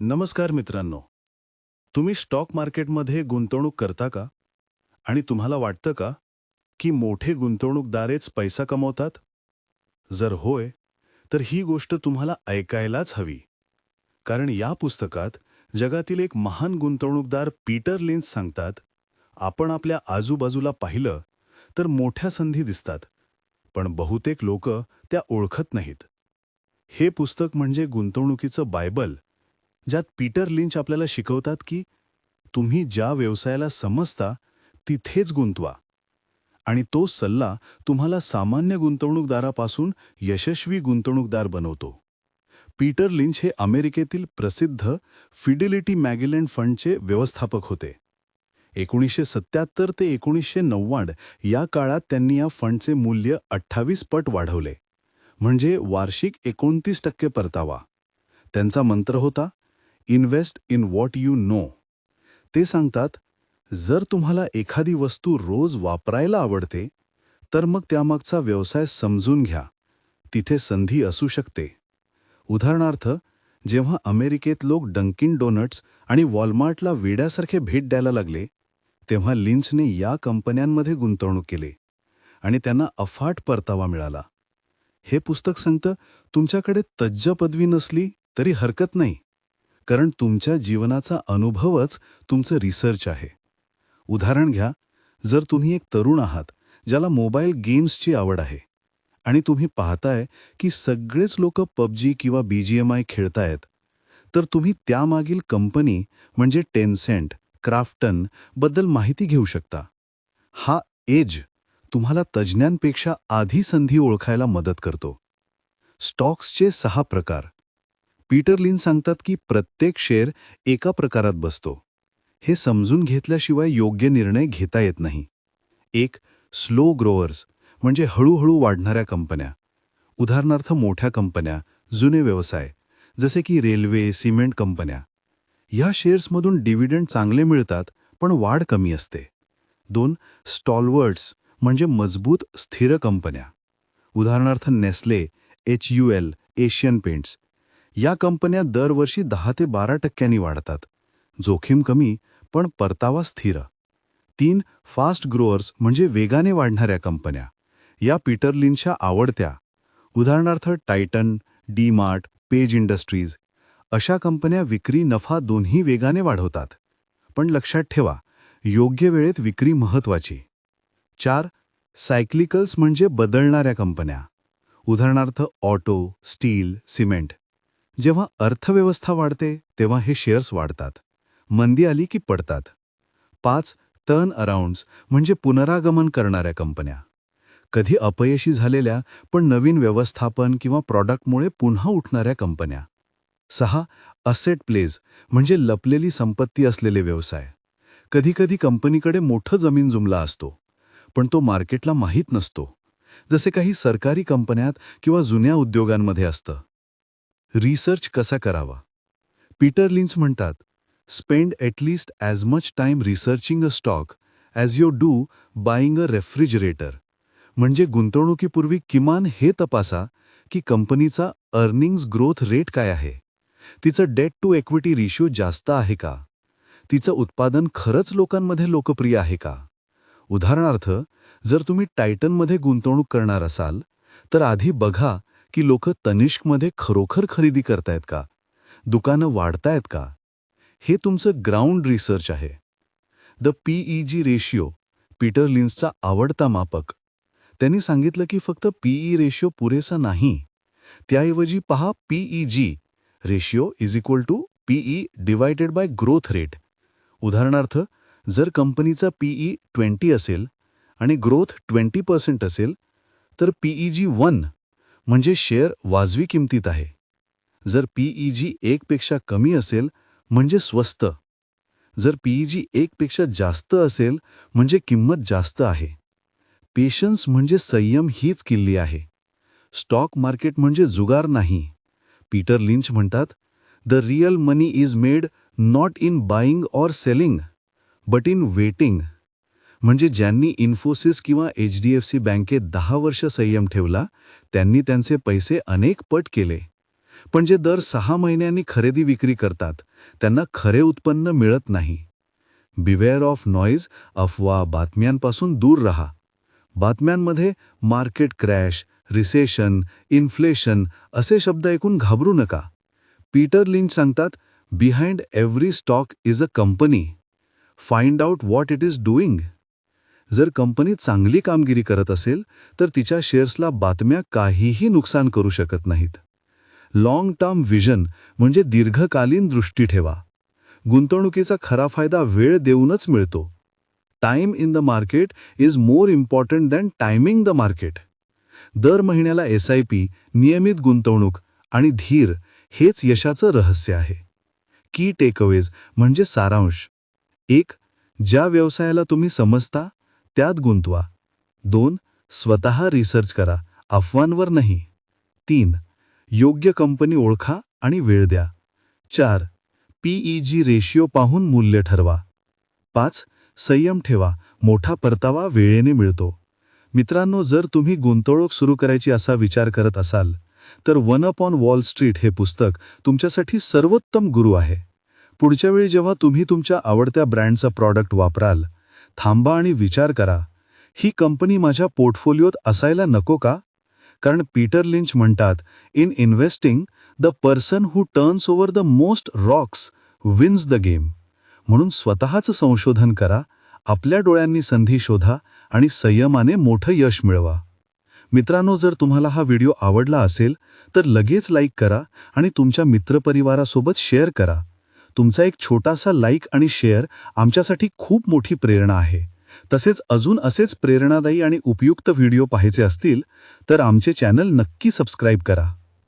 नमस्कार मित्रांनो. तुम्ही स्टॉक मार्केटमध्ये गुंतवणूक करता का? आणि तुम्हाला वाटतं का की मोठे गुंतवणूकदारेच पैसा कमवतात? जर होय तर ही गोष्ट तुम्हाला ऐकायलाच हवी. कारण या पुस्तकात जगातील एक महान गुंतवणूकदार पीटर लिन्स सांगतात आपण आपल्या आजूबाजूला पाहिलं तर मोठ्या संधी दिसतात पण बहुतेक लोक त्या ओळखत नाहीत. हे पुस्तक म्हणजे गुंतवणुकीचं बायबल ज्यात पीटर लिंच आपल्याला शिकवतात की तुम्ही ज्या व्यवसायाला समजता तिथेच गुंतवा. आणि तो सल्ला तुम्हाला सामान्य गुंतवणूकदारापासून यशस्वी गुंतवणूकदार बनवतो. पीटर लिंच हे अमेरिकेतील प्रसिद्ध फिडिलिटी मॅगिलँड फंडचे व्यवस्थापक होते. एकोणीसशे सत्याहत्तर ते एकोणीसशे नव्वद या काळात त्यांनी या फंडचे मूल्य अठ्ठावीस पट वाढवले. म्हणजे वार्षिक एकोणतीस टक्के परतावा. त्यांचा मंत्र होता invest in what you know. ते सांगतात जर तुम्हाला एखादी वस्तू रोज वापरायला आवडते तर मग त्यामागचा व्यवसाय समजून घ्या. तिथे संधी असू शकते. उदाहरणार्थ जेव्हा अमेरिकेत लोक डंकिन डोनट्स आणि वॉलमार्टला वेड्यासारखे भेट द्यायला लागले तेव्हा लिंचने या कंपन्यांमध्ये गुंतवणूक केली आणि त्यांना अफाट परतावा मिळाला. हे पुस्तक सांगतं तुमच्याकडे तज्ज पदवी नसली तरी हरकत नाही. कारण तुमच्या जीवनाचा अनुभवच तुमचं रिसर्च आहे. उदाहरण घ्या जर तुम्ही एक तरुण आहात ज्याला मोबाईल गेम्सची आवड आहे आणि तुम्ही पाहताय की सगळेच लोक पबजी किंवा बी जी एम आय खेळतायत तर तुम्ही त्यामागील कंपनी म्हणजे टेन्सेंट क्राफ्टनबद्दल माहिती घेऊ शकता. हा एज तुम्हाला तज्ज्ञांपेक्षा आधी संधी ओळखायला मदत करतो. स्टॉक्सचे सहा प्रकार. पीटर लिन सांगतात की प्रत्येक शेअर एका प्रकारात बसतो. हे समजून घेतल्याशिवाय योग्य निर्णय घेता येत नाही. एक स्लो ग्रोअर्स म्हणजे हळूहळू वाढणाऱ्या कंपन्या. उदाहरणार्थ मोठ्या कंपन्या जुने व्यवसाय जसे की रेल्वे सिमेंट कंपन्या. या शेअर्समधून डिव्हिडंड चांगले मिळतात पण वाढ कमी असते. दोन स्टॉलवर्ड्स म्हणजे मजबूत स्थिर कंपन्या. उदाहरणार्थ Nestle H U L Asian Paints या कंपन्या दरवर्षी दहा ते बारा टक्क्यांनी वाढतात. जोखीम कमी पण परतावा स्थिर. तीन फास्ट ग्रोअर्स म्हणजे वेगाने वाढणाऱ्या कंपन्या. या पीटर लिनच्या आवडत्या. उदाहरणार्थ Titan D Mart Page Industries. अशा कंपन्या विक्री नफा दोन्ही वेगाने वाढवतात. पण लक्षात ठेवा योग्य वेळेत विक्री महत्वाची चार सायक्लिकल्स म्हणजे बदलणाऱ्या कंपन्या. उदाहरणार्थ ऑटो स्टील सिमेंट. जेव्हा अर्थव्यवस्था वाढते तेव्हा हे शेअर्स वाढतात. मंदी आली की पडतात. पाच टर्न अराउंड्स म्हणजे पुनरागमन करणाऱ्या कंपन्या. कधी अपयशी झालेल्या पण नवीन व्यवस्थापन किंवा प्रॉडक्टमुळे पुन्हा उठणाऱ्या कंपन्या. सहा असेट प्लेज म्हणजे लपलेली संपत्ती असलेले व्यवसाय. कधीकधी कंपनीकडे मोठं जमीन जुमला असतो पण तो मार्केटला माहीत नसतो. जसे काही सरकारी कंपन्यात किंवा जुन्या उद्योगांमध्ये असतं. रिसर्च कसा करावा? पीटर लिन्स म्हणतात spend at least as much time researching a stock as you do buying a refrigerator म्हणजे गुंतवणुकीपूर्वी किमान हे तपासा की कंपनीचा अर्निंग्स ग्रोथ रेट काय आहे. तिचं डेट टू इक्विटी रेशिओ जास्त आहे का? तिचं उत्पादन खरंच लोकांमध्ये लोकप्रिय आहे का? उदाहरणार्थ जर तुम्ही टायटनमध्ये गुंतवणूक करणार असाल तर आधी बघा की लोक तनिष्कमध्ये खरोखर खरेदी करतायत का? दुकानं वाढतायत का? हे तुमचं ग्राउंड रिसर्च आहे. द पीईजी रेशिओ पीटर लिन्सचा आवडता मापक. त्यांनी सांगितलं की फक्त पीई रेशिओ पुरेसा नाही. त्याऐवजी पहा PEG ratio is equal to PE divided by growth rate उदाहरणार्थ जर कंपनीचा पीई ट्वेंटी असेल आणि ग्रोथ ट्वेंटी पर्सेंट असेल तर पीईजी वन म्हणजे शेअर वाजवी किमतीत आहे. जर पीईजी एकपेक्षा कमी असेल म्हणजे स्वस्त. जर पीईजी एकपेक्षा जास्त असेल म्हणजे किंमत जास्त आहे. पेशन्स म्हणजे संयम हीच किल्ली आहे. स्टॉक मार्केट म्हणजे जुगार नाही. पीटर लिंच म्हणतात the real money is made not in buying or selling but in waiting. म्हणजे ज्यांनी इन्फोसिस किंवा एच डी एफ सी बँकेत दहा वर्ष संयम ठेवला त्यांनी त्यांचे पैसे अनेक पट केले. पण जे दर सहा महिन्यांनी खरेदी विक्री करतात त्यांना खरे उत्पन्न मिळत नाही. बिवेअर ऑफ नॉईज अफवा बातम्यांपासून दूर रहा. बातम्यांमध्ये मार्केट क्रॅश रिसेशन इन्फ्लेशन असे शब्द ऐकून घाबरू नका. पीटर लिंच सांगतात behind every stock is a company. Find out what it is doing. जर कंपनी चांगली कामगिरी करत असेल तर तिच्या शेअर्सला बातम्या काहीही नुकसान करू शकत नाहीत. लाँग टर्म व्हिजन म्हणजे दीर्घकालीन दृष्टी ठेवा. गुंतवणुकीचा खरा फायदा वेळ देऊनच मिळतो. Time in the market is more important than timing the market दर महिन्याला एस आय पी नियमित गुंतवणूक आणि धीर हेच यशाचं रहस्य आहे. की टेकअवेज म्हणजे सारांश. एक ज्या व्यवसायाला तुम्ही समजता त्यात गुंतवा. दोन स्वतः रिसर्च करा. अफवांवर नाही. तीन योग्य कंपनी ओळखा आणि वेळ द्या. चार पीईजी रेशिओ पाहून मूल्य ठरवा. पाच संयम ठेवा. मोठा परतावा वेळेने मिळतो. मित्रांनो जर तुम्ही गुंतवणूक सुरू करायची असा विचार करत असाल तर one up on wall street हे पुस्तक तुमच्यासाठी सर्वोत्तम गुरु आहे. पुढच्या वेळी जेव्हा तुम्ही तुमच्या आवडत्या ब्रँडचा प्रॉडक्ट वापराल थांबा आणि विचार करा. ही कंपनी माझ्या पोर्टफोलिओत असायला नको का? कारण पीटर लिंच म्हणतात in investing the person who turns over the most rocks wins the game. म्हणून स्वतःचं संशोधन करा आपल्या डोळ्यांनी संधी शोधा आणि संयमाने मोठं यश मिळवा. मित्रांनो जर तुम्हाला हा व्हिडिओ आवडला असेल तर लगेच लाईक करा आणि तुमच्या मित्रपरिवारासोबत शेअर करा. तुमचा एक छोटासा लाईक आणि शेअर आमच्यासाठी खूप मोठी प्रेरणा आहे. तसेच अजून असेच प्रेरणादायी आणि उपयुक्त व्हिडिओ पाहायचे असतील तर आमचे चॅनल नक्की सबस्क्राईब करा.